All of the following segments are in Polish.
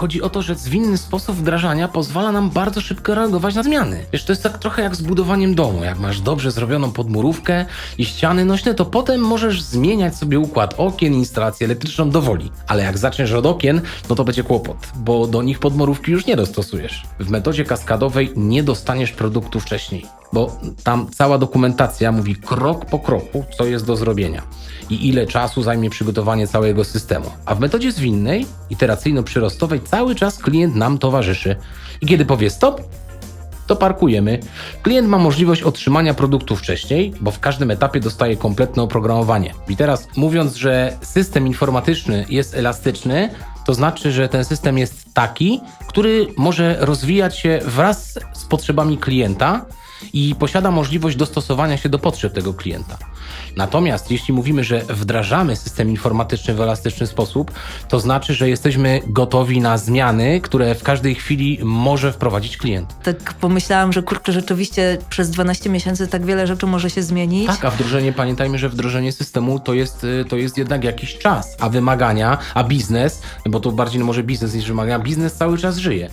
chodzi o to, że zwinny sposób wdrażania pozwala nam bardzo szybko reagować na zmiany. Wiesz, to jest tak trochę jak z budowaniem domu. Jak masz dobrze zrobioną podmurówkę i ściany nośne, to potem możesz zmieniać sobie układ okien, instalację elektryczną do woli. Ale jak zaczniesz od okien, no to będzie kłopot, bo do nich podmurówki już nie dostosujesz. W metodzie kaskadowej nie dostaniesz produktu wcześniej, bo tam cała dokumentacja mówi krok po kroku, co jest do zrobienia i ile czasu zajmie przygotowanie całego systemu. A w metodzie zwinnej, iteracyjno-przyrostowej, cały czas klient nam towarzyszy. I kiedy powie stop, to parkujemy. Klient ma możliwość otrzymania produktu wcześniej, bo w każdym etapie dostaje kompletne oprogramowanie. I teraz mówiąc, że system informatyczny jest elastyczny, to znaczy, że ten system jest taki, który może rozwijać się wraz z potrzebami klienta i posiada możliwość dostosowania się do potrzeb tego klienta. Natomiast jeśli mówimy, że wdrażamy system informatyczny w elastyczny sposób, to znaczy, że jesteśmy gotowi na zmiany, które w każdej chwili może wprowadzić klient. Tak pomyślałam, że kurczę, rzeczywiście przez 12 miesięcy tak wiele rzeczy może się zmienić. Tak, a wdrożenie, pamiętajmy, że wdrożenie systemu to jest, y, to jest jednak jakiś czas, a wymagania, a biznes, bo to bardziej no może biznes niż wymagania, biznes cały czas żyje.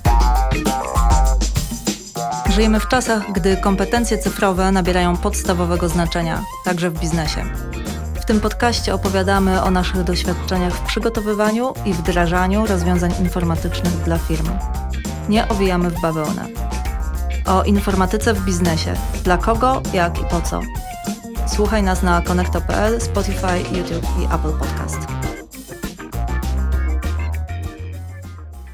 Żyjemy w czasach, gdy kompetencje cyfrowe nabierają podstawowego znaczenia, także w biznesie. W tym podcaście opowiadamy o naszych doświadczeniach w przygotowywaniu i wdrażaniu rozwiązań informatycznych dla firm. Nie owijamy w bawełnę. O informatyce w biznesie. Dla kogo, jak i po co. Słuchaj nas na konekto.pl, Spotify, YouTube i Apple Podcast.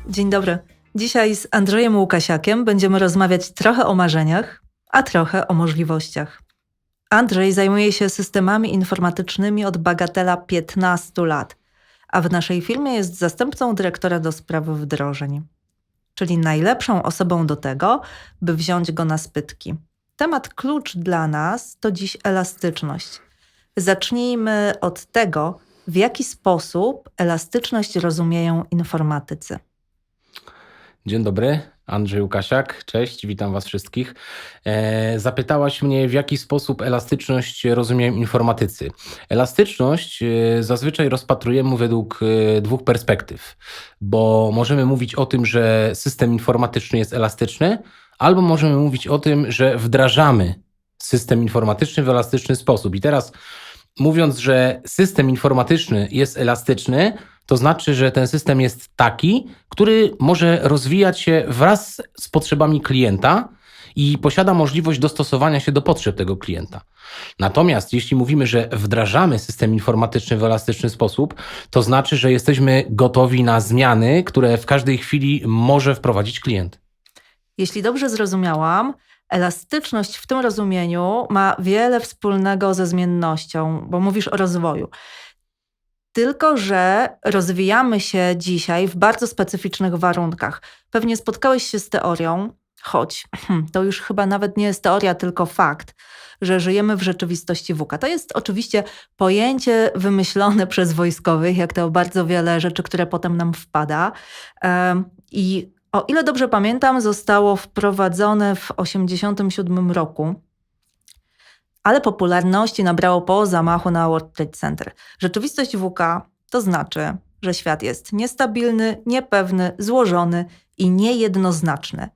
Dzień dobry. Dzisiaj z Andrzejem Łukasiakiem będziemy rozmawiać trochę o marzeniach, a trochę o możliwościach. Andrzej zajmuje się systemami informatycznymi od bagatela 15 lat, a w naszej firmie jest zastępcą dyrektora do spraw wdrożeń, czyli najlepszą osobą do tego, by wziąć go na spytki. Temat klucz dla nas to dziś elastyczność. Zacznijmy od tego, w jaki sposób elastyczność rozumieją informatycy. Dzień dobry, Andrzej Łukasiak, cześć, witam Was wszystkich. E, zapytałaś mnie, w jaki sposób elastyczność rozumieją informatycy. Elastyczność e, zazwyczaj rozpatrujemy według e, dwóch perspektyw, bo możemy mówić o tym, że system informatyczny jest elastyczny, albo możemy mówić o tym, że wdrażamy system informatyczny w elastyczny sposób. I teraz mówiąc, że system informatyczny jest elastyczny, to znaczy, że ten system jest taki, który może rozwijać się wraz z potrzebami klienta i posiada możliwość dostosowania się do potrzeb tego klienta. Natomiast jeśli mówimy, że wdrażamy system informatyczny w elastyczny sposób, to znaczy, że jesteśmy gotowi na zmiany, które w każdej chwili może wprowadzić klient. Jeśli dobrze zrozumiałam, elastyczność w tym rozumieniu ma wiele wspólnego ze zmiennością, bo mówisz o rozwoju. Tylko, że rozwijamy się dzisiaj w bardzo specyficznych warunkach. Pewnie spotkałeś się z teorią, choć to już chyba nawet nie jest teoria, tylko fakt, że żyjemy w rzeczywistości WUKA. To jest oczywiście pojęcie wymyślone przez wojskowych, jak to bardzo wiele rzeczy, które potem nam wpada. I o ile dobrze pamiętam, zostało wprowadzone w 1987 roku ale popularności nabrało po zamachu na World Trade Center. Rzeczywistość WK to znaczy, że świat jest niestabilny, niepewny, złożony i niejednoznaczny.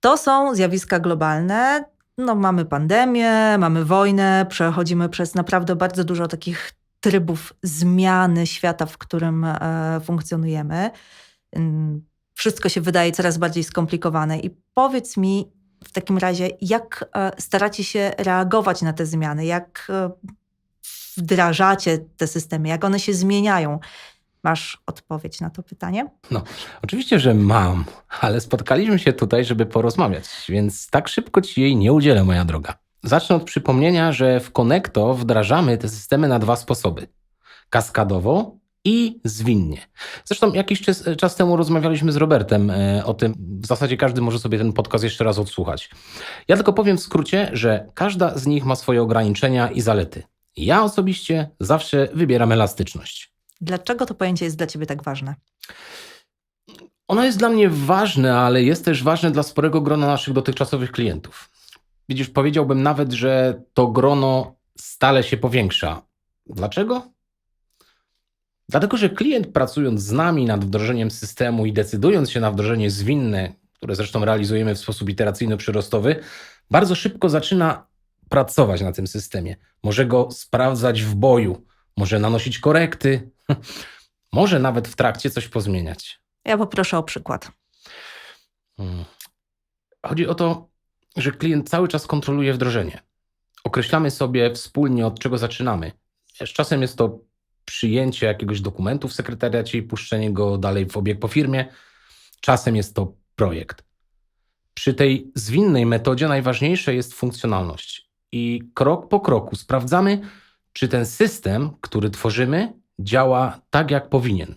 To są zjawiska globalne. No, mamy pandemię, mamy wojnę, przechodzimy przez naprawdę bardzo dużo takich trybów zmiany świata, w którym e, funkcjonujemy. Wszystko się wydaje coraz bardziej skomplikowane. I powiedz mi, w takim razie, jak e, staracie się reagować na te zmiany? Jak e, wdrażacie te systemy? Jak one się zmieniają? Masz odpowiedź na to pytanie? No, oczywiście, że mam, ale spotkaliśmy się tutaj, żeby porozmawiać, więc tak szybko ci jej nie udzielę, moja droga. Zacznę od przypomnienia, że w Connecto wdrażamy te systemy na dwa sposoby: kaskadowo i zwinnie. Zresztą jakiś czas, czas, temu rozmawialiśmy z Robertem e, o tym. W zasadzie każdy może sobie ten podcast jeszcze raz odsłuchać. Ja tylko powiem w skrócie, że każda z nich ma swoje ograniczenia i zalety. Ja osobiście zawsze wybieram elastyczność. Dlaczego to pojęcie jest dla Ciebie tak ważne? Ono jest dla mnie ważne, ale jest też ważne dla sporego grona naszych dotychczasowych klientów. Widzisz, powiedziałbym nawet, że to grono stale się powiększa. Dlaczego? Dlatego, że klient pracując z nami nad wdrożeniem systemu i decydując się na wdrożenie zwinne, które zresztą realizujemy w sposób iteracyjno-przyrostowy, bardzo szybko zaczyna pracować na tym systemie. Może go sprawdzać w boju, może nanosić korekty, może nawet w trakcie coś pozmieniać. Ja poproszę o przykład. Hmm. Chodzi o to, że klient cały czas kontroluje wdrożenie. Określamy sobie wspólnie, od czego zaczynamy. Wiesz, Czasem jest to przyjęcie jakiegoś dokumentu w sekretariacie i puszczenie go dalej w obieg po firmie. Czasem jest to projekt. Przy tej zwinnej metodzie najważniejsza jest funkcjonalność. I krok po kroku sprawdzamy, czy ten system, który tworzymy, działa tak, jak powinien.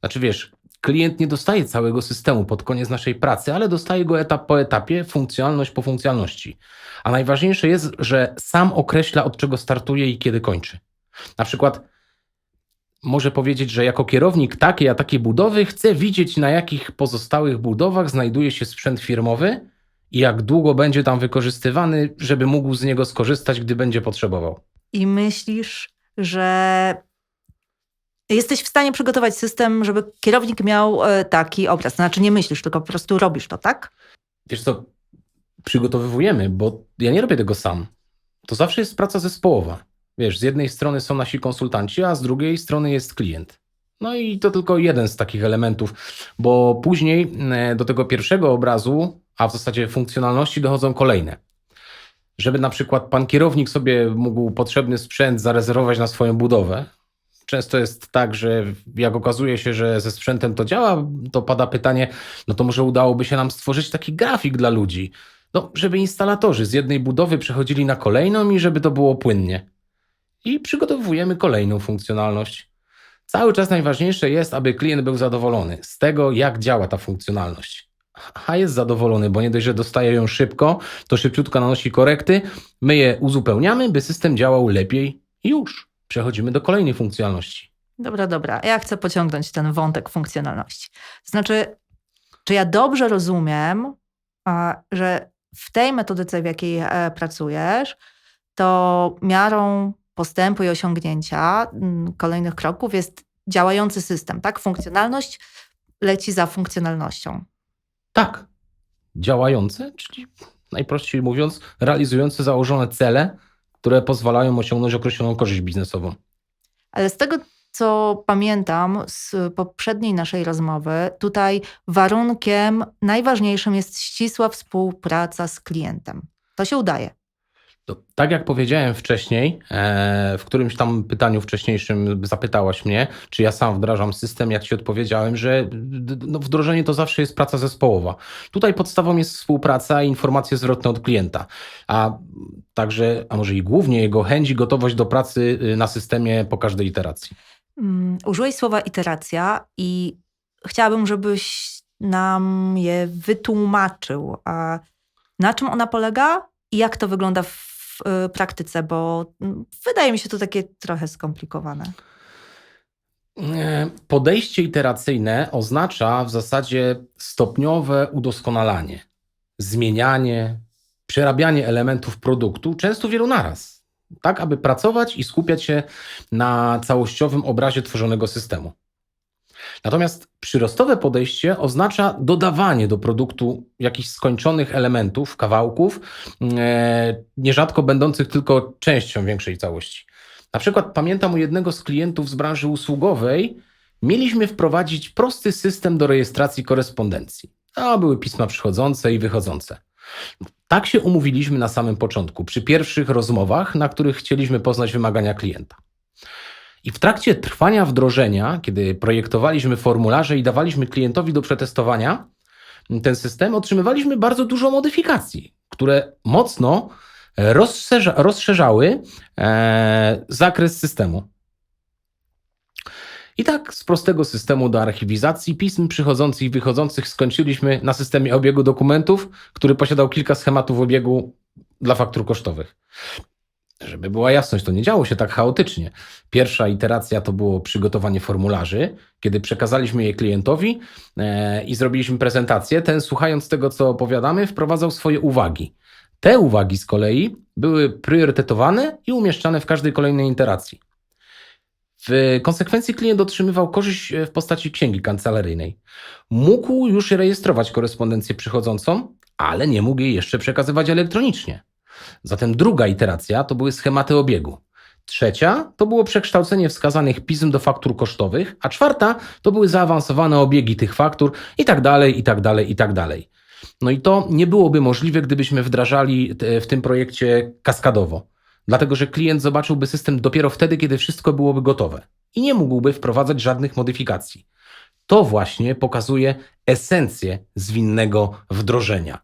Znaczy, wiesz, klient nie dostaje całego systemu pod koniec naszej pracy, ale dostaje go etap po etapie, funkcjonalność po funkcjonalności. A najważniejsze jest, że sam określa, od czego startuje i kiedy kończy. Na przykład może powiedzieć, że jako kierownik takiej a takiej budowy chcę widzieć, na jakich pozostałych budowach znajduje się sprzęt firmowy i jak długo będzie tam wykorzystywany, żeby mógł z niego skorzystać, gdy będzie potrzebował. I myślisz, że jesteś w stanie przygotować system, żeby kierownik miał e, taki obraz. Znaczy nie myślisz, tylko po prostu robisz to, tak? Wiesz co, przygotowywujemy, bo ja nie robię tego sam. To zawsze jest praca zespołowa. Wiesz, z jednej strony są nasi konsultanci, a z drugiej strony jest klient. No i to tylko jeden z takich elementów, bo później e, do tego pierwszego obrazu, a w zasadzie funkcjonalności dochodzą kolejne. Żeby na przykład pan kierownik sobie mógł potrzebny sprzęt zarezerwować na swoją budowę. Często jest tak, że jak okazuje się, że ze sprzętem to działa, to pada pytanie, no to może udałoby się nam stworzyć taki grafik dla ludzi, no, żeby instalatorzy z jednej budowy przechodzili na kolejną i żeby to było płynnie. I przygotowujemy kolejną funkcjonalność. Cały czas najważniejsze jest, aby klient był zadowolony z tego, jak działa ta funkcjonalność. A jest zadowolony, bo nie dość, że dostaje ją szybko, to szybciutko nanosi korekty, my je uzupełniamy, by system działał lepiej i już. Przechodzimy do kolejnej funkcjonalności. Dobra, dobra. Ja chcę pociągnąć ten wątek funkcjonalności. Znaczy, czy ja dobrze rozumiem, że w tej metodyce, w jakiej e, pracujesz, to miarą postępu i osiągnięcia mm, kolejnych kroków jest działający system, tak? Funkcjonalność leci za funkcjonalnością. Tak, działające, czyli najprościej mówiąc, realizujące założone cele, które pozwalają osiągnąć określoną korzyść biznesową. Ale z tego, co pamiętam z poprzedniej naszej rozmowy, tutaj warunkiem najważniejszym jest ścisła współpraca z klientem. To się udaje. To, tak jak powiedziałem wcześniej, e, w którymś tam pytaniu wcześniejszym zapytałaś mnie, czy ja sam wdrażam system, jak ci odpowiedziałem, że no, wdrożenie to zawsze jest praca zespołowa. Tutaj podstawą jest współpraca i informacje zwrotne od klienta, a także, a może i głównie jego chęć i gotowość do pracy y, na systemie po każdej iteracji. Mm, Użyłeś słowa iteracja i chciałabym, żebyś nam je wytłumaczył. A na czym ona polega i jak to wygląda w y, praktyce, bo mm, wydaje mi się to takie trochę skomplikowane. Podejście iteracyjne oznacza w zasadzie stopniowe udoskonalanie, zmienianie, przerabianie elementów produktu, często wielu naraz, tak aby pracować i skupiać się na całościowym obrazie tworzonego systemu. Natomiast przyrostowe podejście oznacza dodawanie do produktu jakichś skończonych elementów, kawałków, e, nierzadko będących tylko częścią większej całości. Na przykład pamiętam u jednego z klientów z branży usługowej, mieliśmy wprowadzić prosty system do rejestracji korespondencji. A były pisma przychodzące i wychodzące. Tak się umówiliśmy na samym początku, przy pierwszych rozmowach, na których chcieliśmy poznać wymagania klienta. I w trakcie trwania wdrożenia, kiedy projektowaliśmy formularze i dawaliśmy klientowi do przetestowania ten system, otrzymywaliśmy bardzo dużo modyfikacji, które mocno rozszerza, rozszerzały e, zakres systemu. I tak z prostego systemu do archiwizacji pism przychodzących i wychodzących skończyliśmy na systemie obiegu dokumentów, który posiadał kilka schematów obiegu dla faktur kosztowych. Żeby była jasność, to nie działo się tak chaotycznie. Pierwsza iteracja to było przygotowanie formularzy, kiedy przekazaliśmy je klientowi e, i zrobiliśmy prezentację. Ten, słuchając tego, co opowiadamy, wprowadzał swoje uwagi. Te uwagi z kolei były priorytetowane i umieszczane w każdej kolejnej iteracji. W konsekwencji klient otrzymywał korzyść e, w postaci księgi kancelaryjnej. Mógł już rejestrować korespondencję przychodzącą, ale nie mógł jej jeszcze przekazywać elektronicznie. Zatem druga iteracja to były schematy obiegu. Trzecia to było przekształcenie wskazanych pism do faktur kosztowych, a czwarta to były zaawansowane obiegi tych faktur i tak dalej, i tak dalej, i tak dalej. No i to nie byłoby możliwe, gdybyśmy wdrażali w tym projekcie kaskadowo. Dlatego, że klient zobaczyłby system dopiero wtedy, kiedy wszystko byłoby gotowe i nie mógłby wprowadzać żadnych modyfikacji. To właśnie pokazuje esencję zwinnego wdrożenia.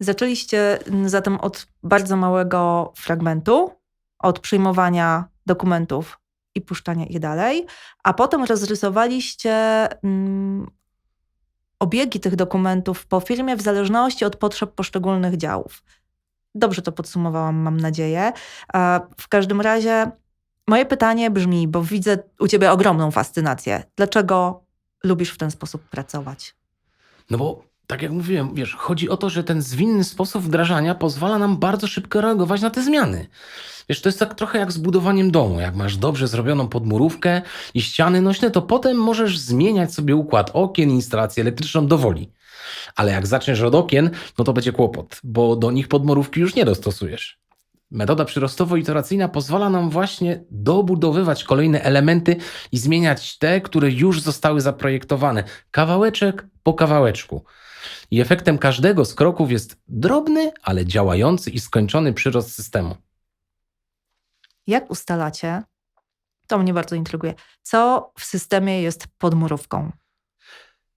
Zaczęliście mm, zatem od bardzo małego fragmentu, od przyjmowania dokumentów i puszczania ich dalej, a potem rozrysowaliście mm, obiegi tych dokumentów po firmie w zależności od potrzeb poszczególnych działów. Dobrze to podsumowałam, mam nadzieję. W każdym razie moje pytanie brzmi, bo widzę u ciebie ogromną fascynację. Dlaczego lubisz w ten sposób pracować? No bo, tak jak mówiłem, wiesz, chodzi o to, że ten zwinny sposób wdrażania pozwala nam bardzo szybko reagować na te zmiany. Wiesz, to jest tak trochę jak z budowaniem domu. Jak masz dobrze zrobioną podmurówkę i ściany nośne, to potem możesz zmieniać sobie układ okien, instalację elektryczną do woli. Ale jak zaczniesz od okien, no to będzie kłopot, bo do nich podmurówki już nie dostosujesz. Metoda przyrostowo-iteracyjna pozwala nam właśnie dobudowywać kolejne elementy i zmieniać te, które już zostały zaprojektowane, kawałeczek po kawałeczku. I efektem każdego z kroków jest drobny, ale działający i skończony przyrost systemu. Jak ustalacie, to mnie bardzo intryguje, co w systemie jest podmurówką?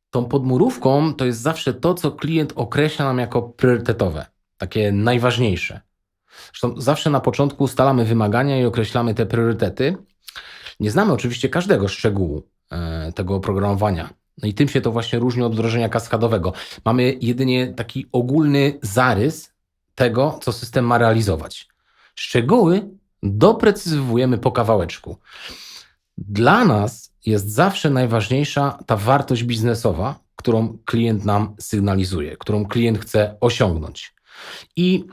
Tą podmurówką to jest zawsze to, co klient określa nam jako priorytetowe, takie najważniejsze. Zresztą zawsze na początku ustalamy wymagania i określamy te priorytety. Nie znamy oczywiście każdego szczegółu e, tego oprogramowania. No i tym się to właśnie różni od wdrożenia kaskadowego. Mamy jedynie taki ogólny zarys tego, co system ma realizować. Szczegóły doprecyzowujemy po kawałeczku. Dla nas jest zawsze najważniejsza ta wartość biznesowa, którą klient nam sygnalizuje, którą klient chce osiągnąć. I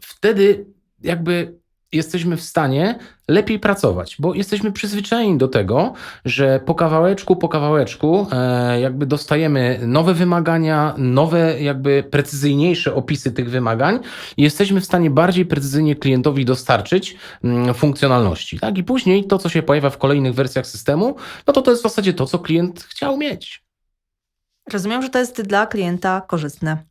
wtedy jakby jesteśmy w stanie lepiej pracować, bo jesteśmy przyzwyczajeni do tego, że po kawałeczku, po kawałeczku e, jakby dostajemy nowe wymagania, nowe jakby precyzyjniejsze opisy tych wymagań i jesteśmy w stanie bardziej precyzyjnie klientowi dostarczyć mm, funkcjonalności. Tak? I później to, co się pojawia w kolejnych wersjach systemu, no to to jest w zasadzie to, co klient chciał mieć. Rozumiem, że to jest dla klienta korzystne.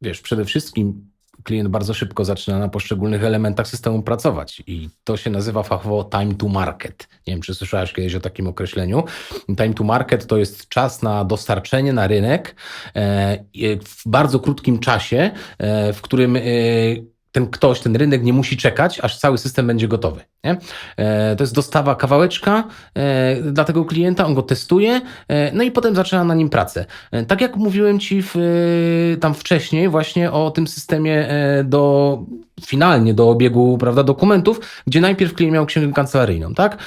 Wiesz, przede wszystkim klient bardzo szybko zaczyna na poszczególnych elementach systemu pracować i to się nazywa fachowo time to market. Nie wiem, czy słyszałeś kiedyś o takim określeniu. Time to market to jest czas na dostarczenie na rynek e, w bardzo krótkim czasie, e, w którym e, ten ktoś, ten rynek nie musi czekać, aż cały system będzie gotowy. Nie? E, To jest dostawa kawałeczka e, dla tego klienta, on go testuje, e, no i potem zaczyna na nim pracę. Tak jak mówiłem Ci w, tam wcześniej właśnie o tym systemie do finalnie do obiegu prawda, dokumentów, gdzie najpierw klient miał księgę kancelaryjną, tak?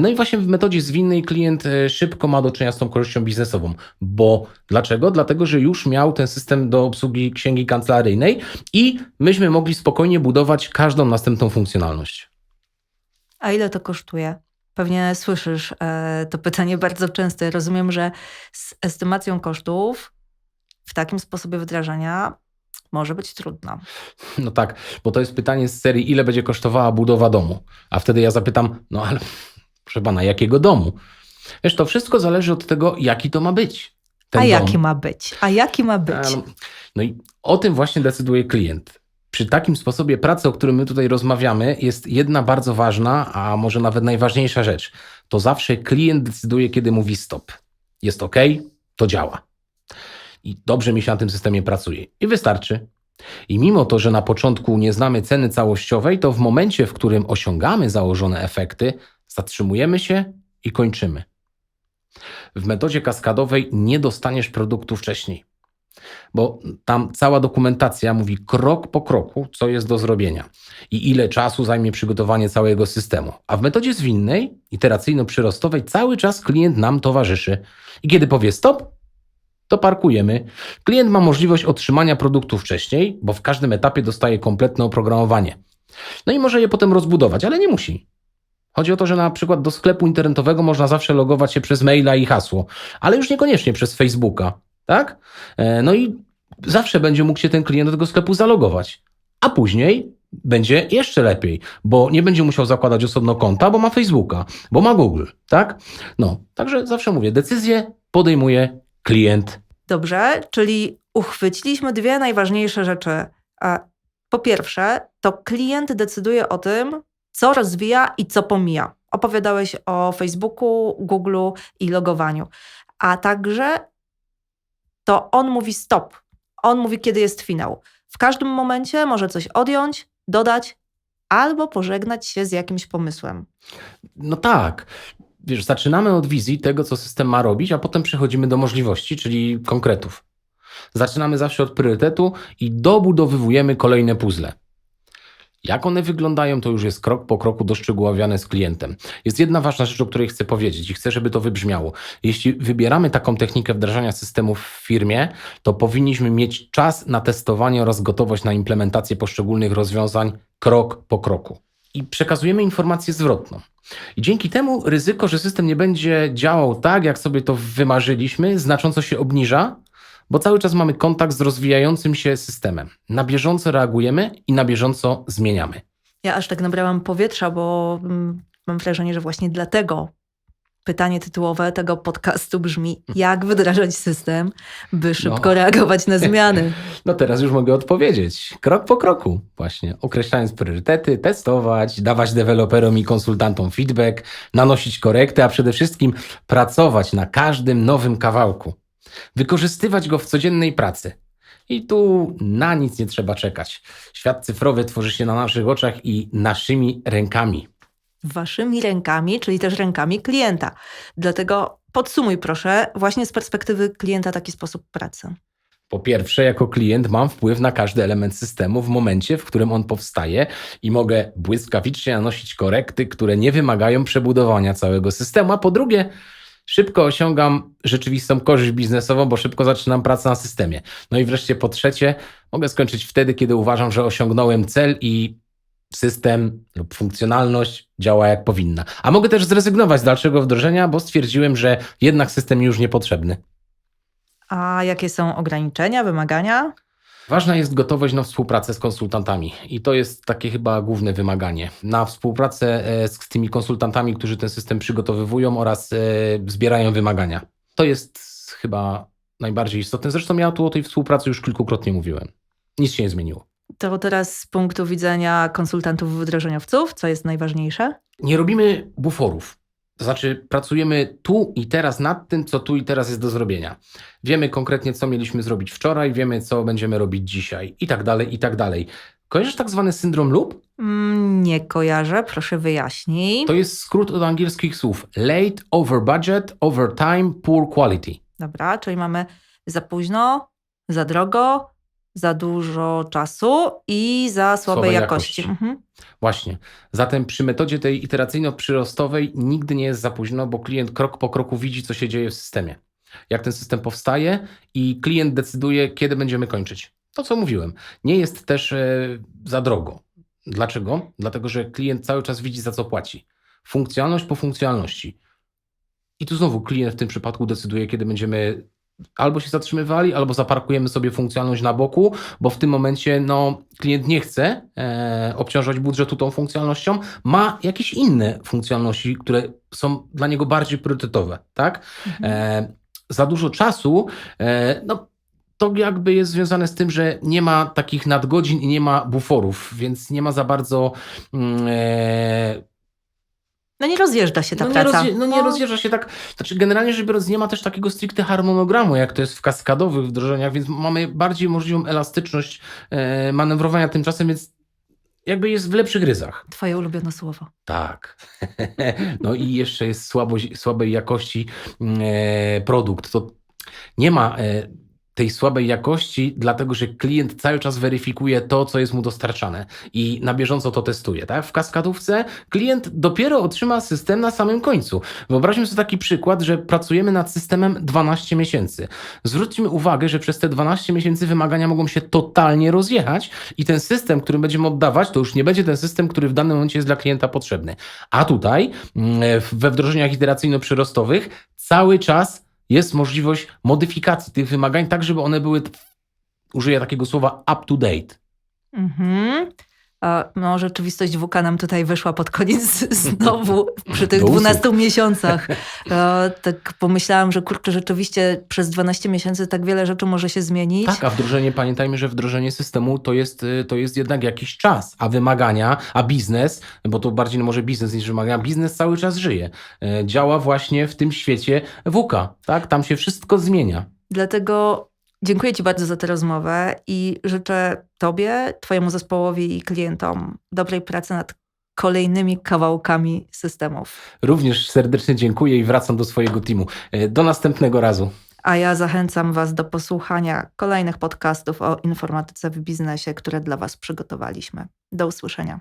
No i właśnie w metodzie zwinnej klient szybko ma do czynienia z tą korzyścią biznesową. Bo dlaczego? Dlatego, że już miał ten system do obsługi księgi kancelaryjnej i myśmy mogli spokojnie budować każdą następną funkcjonalność. A ile to kosztuje? Pewnie słyszysz e, to pytanie bardzo często. Rozumiem, że z estymacją kosztów w takim sposobie wdrażania może być trudno. No tak, bo to jest pytanie z serii, ile będzie kosztowała budowa domu? A wtedy ja zapytam, no ale proszę pana, jakiego domu? Wiesz, to wszystko zależy od tego, jaki to ma być. A dom. jaki ma być? A jaki ma być? No i o tym właśnie decyduje klient. Przy takim sposobie pracy, o którym my tutaj rozmawiamy, jest jedna bardzo ważna, a może nawet najważniejsza rzecz. To zawsze klient decyduje, kiedy mówi stop. Jest ok, to działa. I dobrze mi się na tym systemie pracuje. I wystarczy. I mimo to, że na początku nie znamy ceny całościowej, to w momencie, w którym osiągamy założone efekty, zatrzymujemy się i kończymy. W metodzie kaskadowej nie dostaniesz produktu wcześniej bo tam cała dokumentacja mówi krok po kroku, co jest do zrobienia i ile czasu zajmie przygotowanie całego systemu. A w metodzie zwinnej, iteracyjno-przyrostowej, cały czas klient nam towarzyszy. I kiedy powie stop, to parkujemy. Klient ma możliwość otrzymania produktu wcześniej, bo w każdym etapie dostaje kompletne oprogramowanie. No i może je potem rozbudować, ale nie musi. Chodzi o to, że na przykład do sklepu internetowego można zawsze logować się przez maila i hasło, ale już niekoniecznie przez Facebooka, tak? E, No i zawsze będzie mógł się ten klient do tego sklepu zalogować. A później będzie jeszcze lepiej, bo nie będzie musiał zakładać osobno konta, bo ma Facebooka, bo ma Google, tak? No, także zawsze mówię, decyzję podejmuje klient. Dobrze, czyli uchwyciliśmy dwie najważniejsze rzeczy. Po pierwsze, to klient decyduje o tym, co rozwija i co pomija. Opowiadałeś o Facebooku, Google'u i logowaniu. A także to on mówi stop. On mówi, kiedy jest finał. W każdym momencie może coś odjąć, dodać albo pożegnać się z jakimś pomysłem. No tak. Wiesz, zaczynamy od wizji tego, co system ma robić, a potem przechodzimy do możliwości, czyli konkretów. Zaczynamy zawsze od priorytetu i dobudowywujemy kolejne puzzle. Jak one wyglądają, to już jest krok po kroku doszczegółowiane z klientem. Jest jedna ważna rzecz, o której chcę powiedzieć i chcę, żeby to wybrzmiało. Jeśli wybieramy taką technikę wdrażania systemów w firmie, to powinniśmy mieć czas na testowanie oraz gotowość na implementację poszczególnych rozwiązań krok po kroku. I przekazujemy informację zwrotną. I dzięki temu ryzyko, że system nie będzie działał tak, jak sobie to wymarzyliśmy, znacząco się obniża, bo cały czas mamy kontakt z rozwijającym się systemem. Na bieżąco reagujemy i na bieżąco zmieniamy. Ja aż tak nabrałam powietrza, bo mm, mam wrażenie, że właśnie dlatego pytanie tytułowe tego podcastu brzmi: jak wdrażać system, by szybko No. reagować na zmiany? No teraz już mogę odpowiedzieć. Krok po kroku, właśnie. Określając priorytety, testować, dawać deweloperom i konsultantom feedback, nanosić korekty, a przede wszystkim pracować na każdym nowym kawałku. Wykorzystywać go w codziennej pracy. I tu na nic nie trzeba czekać. Świat cyfrowy tworzy się na naszych oczach i naszymi rękami. Waszymi rękami, czyli też rękami klienta. Dlatego podsumuj proszę, właśnie z perspektywy klienta taki sposób pracy. Po pierwsze, jako klient mam wpływ na każdy element systemu w momencie, w którym on powstaje i mogę błyskawicznie nanosić korekty, które nie wymagają przebudowania całego systemu. A po drugie, szybko osiągam rzeczywistą korzyść biznesową, bo szybko zaczynam pracę na systemie. No i wreszcie po trzecie, mogę skończyć wtedy, kiedy uważam, że osiągnąłem cel i system lub funkcjonalność działa jak powinna. A mogę też zrezygnować z dalszego wdrożenia, bo stwierdziłem, że jednak system już niepotrzebny. A jakie są ograniczenia, wymagania? Ważna jest gotowość na współpracę z konsultantami i to jest takie chyba główne wymaganie. Na współpracę e, z tymi konsultantami, którzy ten system przygotowywują oraz e, zbierają wymagania. To jest chyba najbardziej istotne. Zresztą ja tu o tej współpracy już kilkukrotnie mówiłem. Nic się nie zmieniło. To teraz z punktu widzenia konsultantów wdrożeniowców, co jest najważniejsze? Nie robimy buforów. To znaczy, pracujemy tu i teraz nad tym, co tu i teraz jest do zrobienia. Wiemy konkretnie, co mieliśmy zrobić wczoraj, wiemy, co będziemy robić dzisiaj, i tak dalej, i tak dalej. Kojarzysz tak zwany syndrom lub? Mm, nie kojarzę, proszę wyjaśnij. To jest skrót od angielskich słów late, over budget, over time, poor quality. Dobra, czyli mamy za późno, za drogo, za dużo czasu i za słabej, jakości. jakości. Mhm. Właśnie. Zatem przy metodzie tej iteracyjno-przyrostowej nigdy nie jest za późno, bo klient krok po kroku widzi, co się dzieje w systemie. Jak ten system powstaje i klient decyduje, kiedy będziemy kończyć. To, co mówiłem. Nie jest też e, za drogo. Dlaczego? Dlatego, że klient cały czas widzi, za co płaci. Funkcjonalność po funkcjonalności. I tu znowu klient w tym przypadku decyduje, kiedy będziemy albo się zatrzymywali, albo zaparkujemy sobie funkcjonalność na boku, bo w tym momencie no, klient nie chce e, obciążać budżetu tą funkcjonalnością, ma jakieś inne funkcjonalności, które są dla niego bardziej priorytetowe, tak? Mhm. E, za dużo czasu, e, no to jakby jest związane z tym, że nie ma takich nadgodzin i nie ma buforów, więc nie ma za bardzo mm, e, No nie rozjeżdża się ta no nie, praca. rozje, no nie rozjeżdża się tak. Znaczy, generalnie rzecz biorąc, nie ma też takiego stricte harmonogramu, jak to jest w kaskadowych wdrożeniach, więc mamy bardziej możliwą elastyczność e, manewrowania tymczasem, więc jakby jest w lepszych ryzach. Twoje ulubione słowo. Tak. no i jeszcze jest słabo, słabej jakości mm, e, produkt. To nie ma e, tej słabej jakości, dlatego że klient cały czas weryfikuje to, co jest mu dostarczane i na bieżąco to testuje. Tak? W kaskadówce klient dopiero otrzyma system na samym końcu. Wyobraźmy sobie taki przykład, że pracujemy nad systemem 12 miesięcy. Zwróćmy uwagę, że przez te 12 miesięcy wymagania mogą się totalnie rozjechać i ten system, który będziemy oddawać, to już nie będzie ten system, który w danym momencie jest dla klienta potrzebny. A tutaj mm, we wdrożeniach iteracyjno-przyrostowych cały czas jest możliwość modyfikacji tych wymagań, tak żeby one były, użyję takiego słowa, up to date. Mhm. No, rzeczywistość WK nam tutaj wyszła pod koniec znowu przy tych Do usług. 12 miesiącach. Tak pomyślałam, że kurczę, rzeczywiście przez 12 miesięcy tak wiele rzeczy może się zmienić. Tak, a wdrożenie, pamiętajmy, że wdrożenie systemu to jest, y, to jest jednak jakiś czas, a wymagania, a biznes, bo to bardziej no może biznes niż wymagania, biznes cały czas żyje. E, Działa właśnie w tym świecie WK, tak? Tam się wszystko zmienia. Dlatego dziękuję Ci bardzo za tę rozmowę i życzę Tobie, Twojemu zespołowi i klientom dobrej pracy nad kolejnymi kawałkami systemów. Również serdecznie dziękuję i wracam do swojego teamu. E, Do następnego razu. A ja zachęcam Was do posłuchania kolejnych podcastów o informatyce w biznesie, które dla Was przygotowaliśmy. Do usłyszenia.